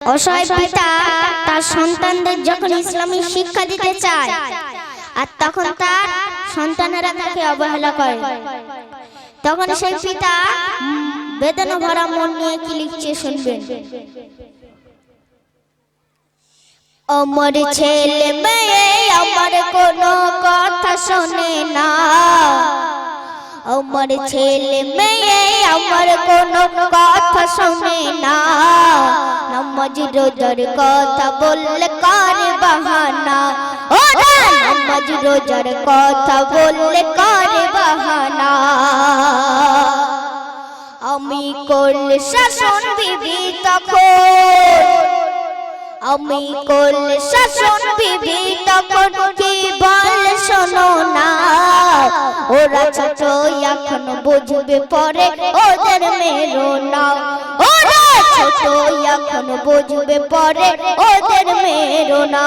অসহায় পিতা তার সন্তানদের যখন ইসলামী শিক্ষা দিতে চায়, আর তখন তার সন্তানেরা তাকে অবহেলা করে। তখন সেই পিতা বেদনা ভরা মন নিয়ে কি লিখছে শুনবেন? আমার ছেলে মেয়ে, আমার কোনো কথা শোনে না। অমর ছেলে মেয়ে, আমার কোনো নামাজ রোজার কথা বললে কার বাহানা? ও নামাজ রোজার কথা বললে কার বাহানা? আমি করলে শাসন বিবি তখন? আমি করলে শাসন বিবি তখন কি বল শোনো না? ওরা ছোট, এখন বুঝবে পরে ওদের মেরো না ওরা ছোট এখন বুঝবে পরে ওদের মেরো না।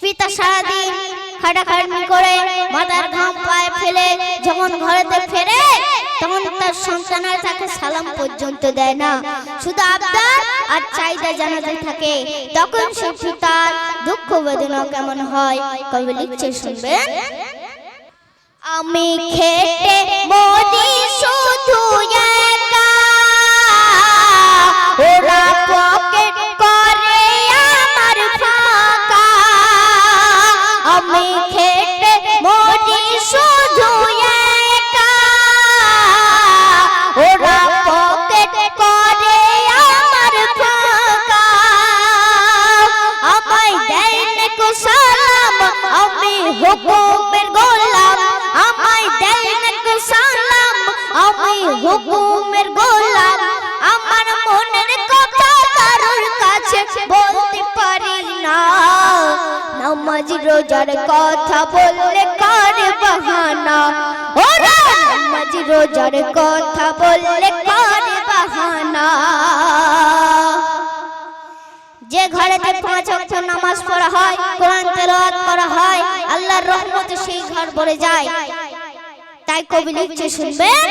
পিতা সারাদিন খাটাখাটনি করে পায়ে ফেলে যখন ঘরেতে ফেরে, তখন তার তাকে সালাম পর্যন্ত দেয় না। শুধু আবদার আর চাহিদা জানাতে থাকে। তখন সে পিতার দুঃখ বেদনা কেমন হয়, কবে লিখছে, শুনবেন? আমি খেটে মরি শুধু হুকুমের গোলাম আমার মনের কথা কারোর কাছে বলতে পারি না। নামাজ, রোজার কথা বললে কার বাহানা? ওরা নামাজ, রোজার কথা বললে কার বাহানা? যে ঘরেতে পাঁচ ওয়াক্ত নামাজ পড়া হয়, কোরআন তেলাওয়াত করা হয়, আল্লাহর রহমতে সেই ঘর ভরে যায়। তাই কবি লিখছে, শুনবেন?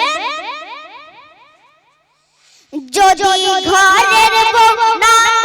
যদি ঘরের বউ নামাজ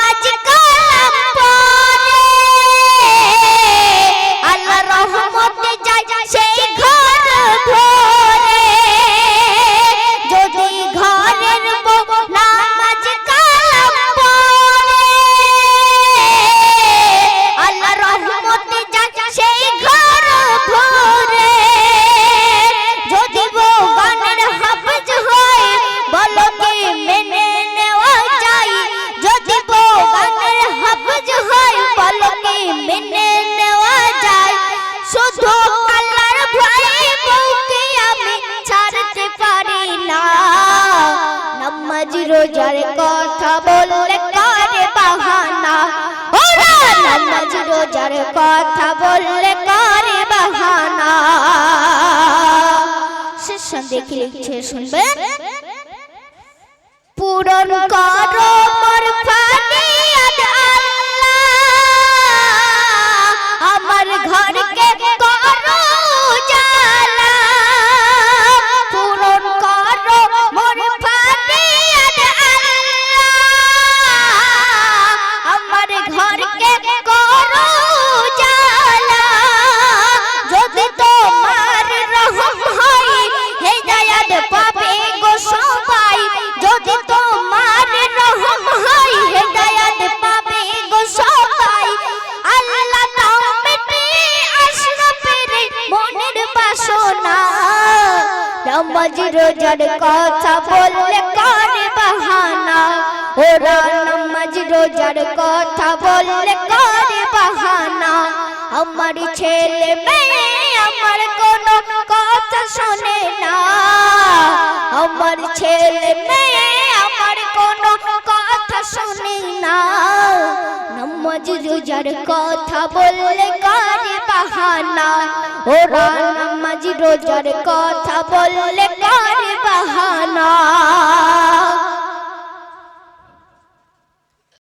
দেখে লিখছে শুনবেন পূরণ করো রোজার কথা বললে করে বাহানা। ওরা নামাজ রোজার কথা বললে করে বাহানা। আমার ছেলে মেয়ে আমার কোনো কথা শোনে না। আমার ছেলে মেয়ে আমার কোনো কথা শোনে না। নামাজ রোজার কথা বললে করে বাহানা। ওরা নামাজ রোজার কথা বললে করে বাহানা?